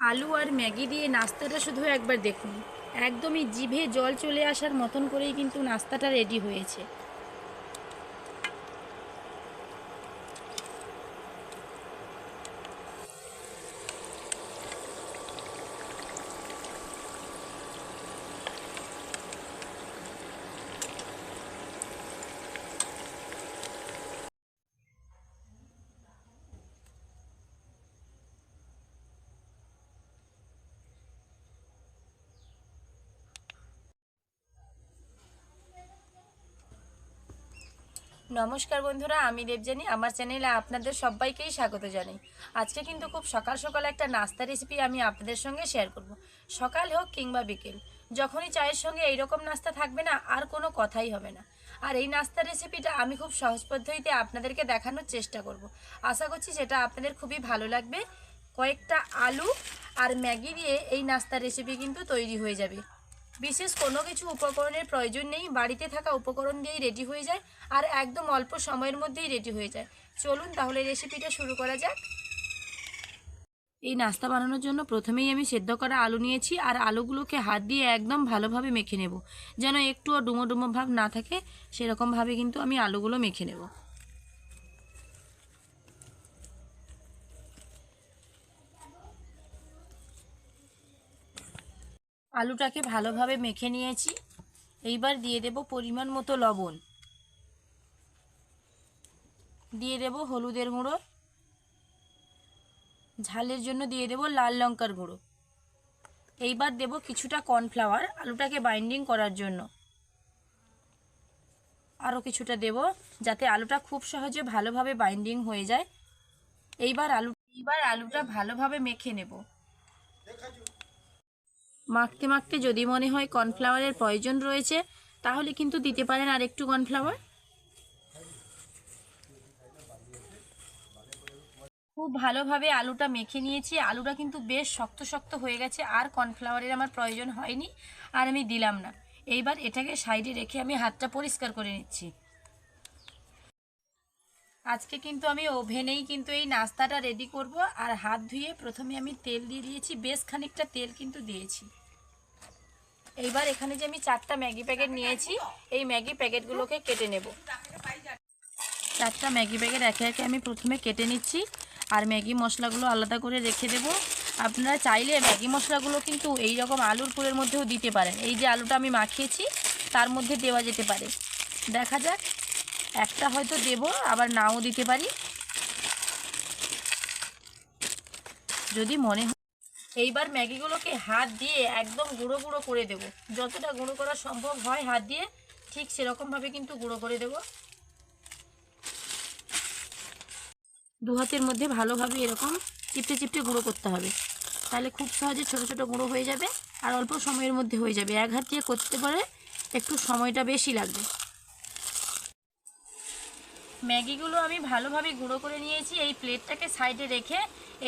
আলু আর ম্যাগি দিয়ে নাস্তাটা শুধু একবার দেখুন। একদমই জিভে জল চলে আসার মতন করেই কিন্তু নাস্তাটা রেডি হয়েছে। নমস্কার বন্ধুরা, আমি দেবজানি আমার চ্যানেলে আপনাদের সবাইকেই স্বাগত জানাই। আজকে কিন্তু খুব সকাল সকাল একটা নাস্তা রেসিপি আমি আপনাদের সঙ্গে শেয়ার করব। সকাল হোক কিংবা বিকেল, যখনই চায়ের সঙ্গে এইরকম নাস্তা থাকবে না, আর কোনো কথাই হবে না। আর এই নাস্তা রেসিপিটা আমি খুব সহজ পদ্ধতিতে আপনাদেরকে দেখানোর চেষ্টা করব। আশা করছি সেটা আপনাদের খুবই ভালো লাগবে। কয়েকটা আলু আর ম্যাগি দিয়ে এই নাস্তা রেসিপি কিন্তু তৈরি হয়ে যাবে। বিশেষ কোনো কিছু উপকরণের প্রয়োজন নেই, বাড়িতে থাকা উপকরণ দিয়েই রেডি হয়ে যায় আর একদম অল্প সময়ের মধ্যেই রেডি হয়ে যায়। চলুন তাহলে রেসিপিটা শুরু করা যাক। এই নাস্তা বানানোর জন্য প্রথমেই আমি সেদ্ধ করা আলু নিয়েছি আর আলুগুলোকে হাত দিয়ে একদম ভালোভাবে মেখে নেব। যেন একটুও ডুমো ডুমো ভাব না থাকে, সেরকমভাবে কিন্তু আমি আলুগুলো মেখে নেব। আলুটাকে ভালোভাবে মেখে নিয়েছি। এইবার দিয়ে দেব পরিমাণ মতো লবণ। দিয়ে দেব হলুদের গুঁড়ো। ঝালের জন্য দিয়ে দেব লাল লঙ্কার গুঁড়ো। এইবার দেব কিছুটা কর্নফ্লাওয়ার আলুটাকে বাইন্ডিং করার জন্য। আরও কিছুটা দেব যাতে আলুটা খুব সহজে ভালোভাবে বাইন্ডিং হয়ে যায়। এইবার আলু এইবার আলুটা ভালোভাবে মেখে নেব। মাখতে মাখতে যদি মনে হয় কর্নফ্লাওয়ারের প্রয়োজন রয়েছে, তাহলে কিন্তু দিতে পারেন আর একটু কর্নফ্লাওয়ার। খুব ভালোভাবে আলুটা মেখে নিয়েছি। আলুটা কিন্তু বেশ শক্ত শক্ত হয়ে গেছে, আর কর্নফ্লাওয়ারের আমার প্রয়োজন হয়নি, আর আমি দিলাম না। এইবার এটাকে সাইডে রেখে আমি হাতটা পরিষ্কার করে নিচ্ছি। আজকে কিন্তু আমি ওভেনেই কিন্তু এই নাস্তাটা রেডি করব আর হাত ধুয়ে প্রথমে আমি তেল দিয়ে দিয়েছি, বেশ খানিকটা তেল কিন্তু দিয়েছি। এইবার এখানে যে আমি চারটা ম্যাগি প্যাকেট নিয়েছি, এই ম্যাগি প্যাকেটগুলোকে কেটে নেব। চারটা ম্যাগি প্যাকেট একে একে আমি প্রথমে কেটে নিচ্ছি আর ম্যাগি মশলাগুলো আলাদা করে রেখে দেব। আপনারা চাইলে ম্যাগি মশলাগুলো কিন্তু এই রকম আলুর পুরের মধ্যেও দিতে পারেন। এই যে আলুটা আমি মাখিয়েছি, তার মধ্যে দেওয়া যেতে পারে। দেখা যাক একটা হয়তো দেব, আবার নাও দিতে পারি। যদি মনে হয় এইবার ম্যাগিগুলোকে হাত দিয়ে একদম গুঁড়ো গুঁড়ো করে দেব। যতটা গুঁড়ো করা সম্ভব হয় হাত দিয়ে, ঠিক সেরকমভাবে কিন্তু গুঁড়ো করে দেব। দু হাতের মধ্যে ভালোভাবে এরকম চিপটে চিপটে গুঁড়ো করতে হবে। তাহলে খুব সহজে ছোট ছোট গুঁড়ো হয়ে যাবে, আর অল্প সময়ের মধ্যে হয়ে যাবে। এক হাত দিয়ে করতে পারে একটু সময়টা বেশি লাগবে। ম্যাগিগুলো আমি ভালোভাবে গুঁড়ো করে নিয়েছি। এই প্লেটটাকে সাইডে রেখে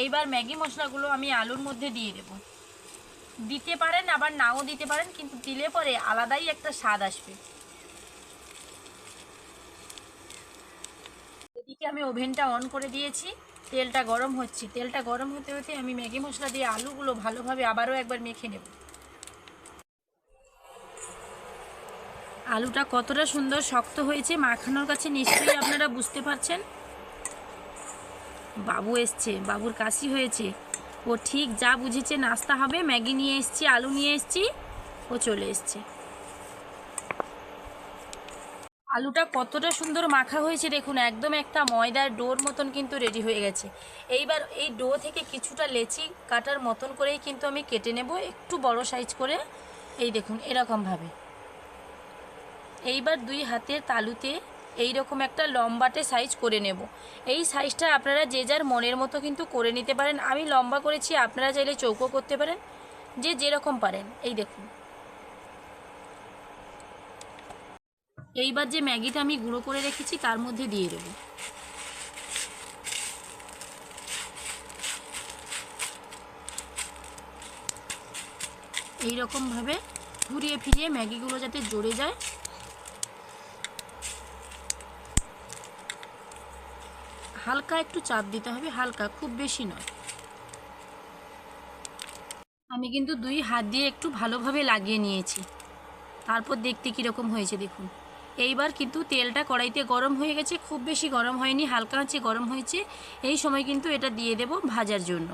এইবার ম্যাগি মশলাগুলো আমি আলুর মধ্যে দিয়ে দেব। দিতে পারেন, আবার নাও দিতে পারেন, কিন্তু দিলে পরে আলাদাই একটা স্বাদ আসবে। এদিকে আমি ওভেনটা অন করে দিয়েছি। তেলটা গরম হচ্ছে। তেলটা গরম হতে হতে আমি ম্যাগি মশলা দিয়ে আলুগুলো ভালোভাবে আবারও একবার মেখে নেব। আলুটা কতটা সুন্দর শক্ত হয়েছে মাখানোর কাছে নিশ্চয়ই আপনারা বুঝতে পারছেন? বাবু এসছে, বাবুর কাশি হয়েছে। ও ঠিক যা বুঝেছে নাস্তা হবে, ম্যাগি নিয়ে এসছি, আলু নিয়ে এসছি, ও চলে এসছে। আলুটা কতটা সুন্দর মাখা হয়েছে দেখুন, একদম একটা ময়দার ডোর মতন কিন্তু রেডি হয়ে গেছে। এইবার এই ডো থেকে কিছুটা লেচি কাটার মতন করেই কিন্তু আমি কেটে নেব, একটু বড় সাইজ করে। এই দেখুন, এরকমভাবে। এইবার দুই হাতের তালুতে এই রকম একটা লম্বাটে সাইজ করে নেব। এই সাইজটা আপনারা যে যার মনের মতো কিন্তু করে নিতে পারেন। আমি লম্বা করেছি, আপনারা চাইলে চৌকো করতে পারেন। যে যেরকম পারেন, এই দেখুন। এইবার যে ম্যাগিটা আমি গুঁড়ো করে রেখেছি, তার মধ্যে দিয়ে দেব। এই রকমভাবে ঘুরিয়ে ফিরিয়ে ম্যাগিগুলো যাতে জড়ে যায় হালকা একটু চাপ দিতে হবে, হালকা, খুব বেশি নয়। আমি কিন্তু দুই হাত দিয়ে একটু ভালোভাবে লাগিয়ে নিয়েছি। তারপর দেখতে কীরকম হয়েছে দেখুন। এইবার কিন্তু তেলটা কড়াইতে গরম হয়ে গেছে, খুব বেশি গরম হয়নি, হালকা আঁচে গরম হয়েছে। এই সময় কিন্তু এটা দিয়ে দেব ভাজার জন্য।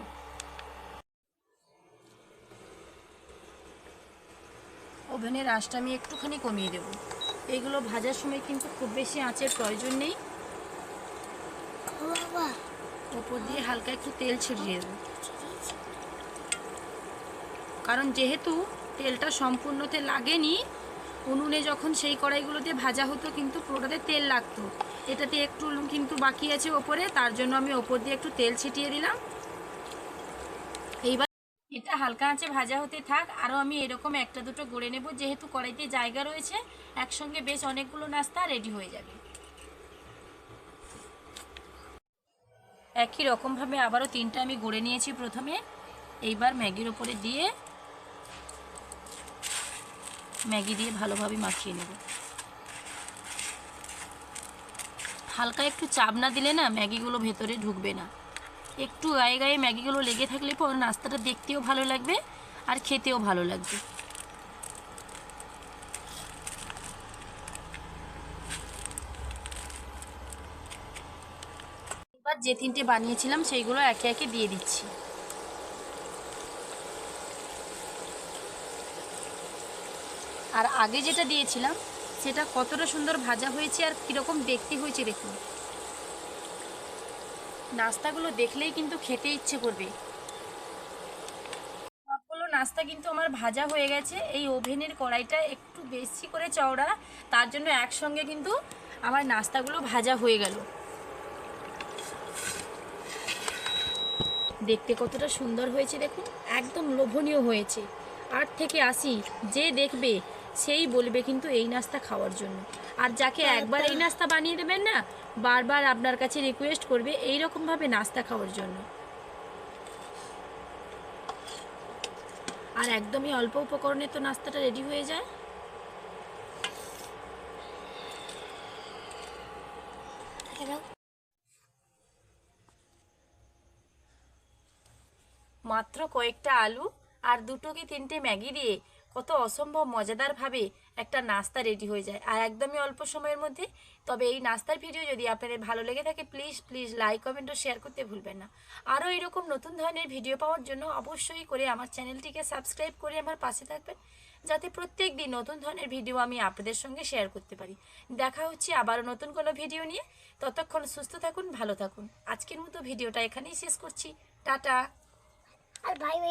ওভেনের আঁচটা আমি একটুখানি কমিয়ে দেব। এইগুলো ভাজার সময় কিন্তু খুব বেশি আঁচের প্রয়োজন নেই। ওপর দিয়ে হালকা একটু তেল ছিটিয়ে দেবো। কারণ যেহেতু তেলটা সম্পূর্ণতে লাগেনি, উনুনে যখন সেই কড়াইগুলোতে ভাজা হতো কিন্তু পুরোটাতে তেল লাগতো। এটাতে একটু কিন্তু বাকি আছে ওপরে, তার জন্য আমি ওপর দিয়ে একটু তেল ছিটিয়ে দিলাম। এইবার এটা হালকা আঁচে ভাজা হতে থাক আরও আমি এরকম একটা দুটো গড়ে নেব, যেহেতু কড়াইতে জায়গা রয়েছে, একসঙ্গে বেশ অনেকগুলো নাস্তা রেডি হয়ে যাবে। একই রকমভাবে আবারও তিনটা আমি গড়ে নিয়েছি প্রথমে। এইবার ম্যাগির ওপরে দিয়ে ম্যাগি দিয়ে ভালোভাবে মাখিয়ে নেব। হালকা একটু চাপ না দিলে না ম্যাগিগুলো ভেতরে ঢুকবে না। একটু গায়ে গায়ে ম্যাগিগুলো লেগে থাকলে পর নাস্তাটা দেখতেও ভালো লাগবে আর খেতেও ভালো লাগবে। যে তিনটে বানিয়েছিলাম, সেইগুলো একে একে দিয়ে দিচ্ছি। আর আগে যেটা দিয়েছিলাম, সেটা কতটা সুন্দর ভাজা হয়েছে আর কীরকম দেখতে হয়েছে দেখুন। নাস্তাগুলো দেখলেই কিন্তু খেতে ইচ্ছে করবে। সবগুলো নাস্তা কিন্তু আমার ভাজা হয়ে গেছে। এই ওভেনের কড়াইটা একটু বেশি করে চওড়া, তার জন্য একসঙ্গে কিন্তু আমার নাস্তাগুলো ভাজা হয়ে গেল। দেখতে কতটা সুন্দর হয়েছে দেখুন একদম লোভনীয় হয়েছে। আট থেকে আসি যে দেখবে সেই বলবে কিন্তু এই নাস্তা খাওয়ার জন্য। আর যাকে একবার এই নাস্তা বানিয়ে দেবেন না বারবার আপনার কাছে রিকোয়েস্ট করবে এই রকমভাবে নাস্তা খাওয়ার জন্য। আর একদমই অল্প উপকরণে তো নাস্তাটা রেডি হয়ে যায়। মাত্র কয়েকটা আলু আর দুটো কি তিনটে ম্যাগি দিয়ে কত অসম্ভব মজাদারভাবে একটা নাস্তা রেডি হয়ে যায়। আর একদমই অল্প সময়ের মধ্যে। তবে এই নাস্তার ভিডিও যদি আপনাদের ভালো লেগে থাকে প্লিজ প্লিজ লাইক কমেন্ট ও শেয়ার করতে ভুলবেন না। আরও এরকম নতুন ধরনের ভিডিও পাওয়ার জন্য অবশ্যই করে আমার চ্যানেলটিকে সাবস্ক্রাইব করে আমার পাশে থাকবেন, যাতে প্রত্যেক দিন নতুন ধরনের ভিডিও আমি আপনাদের সঙ্গে শেয়ার করতে পারি। দেখা হচ্ছে আবারও নতুন কোনো ভিডিও নিয়ে। ততক্ষণ সুস্থ থাকুন, ভালো থাকুন। আজকের মতো ভিডিওটা এখানেই শেষ করছি। টাটা! I'll buy it.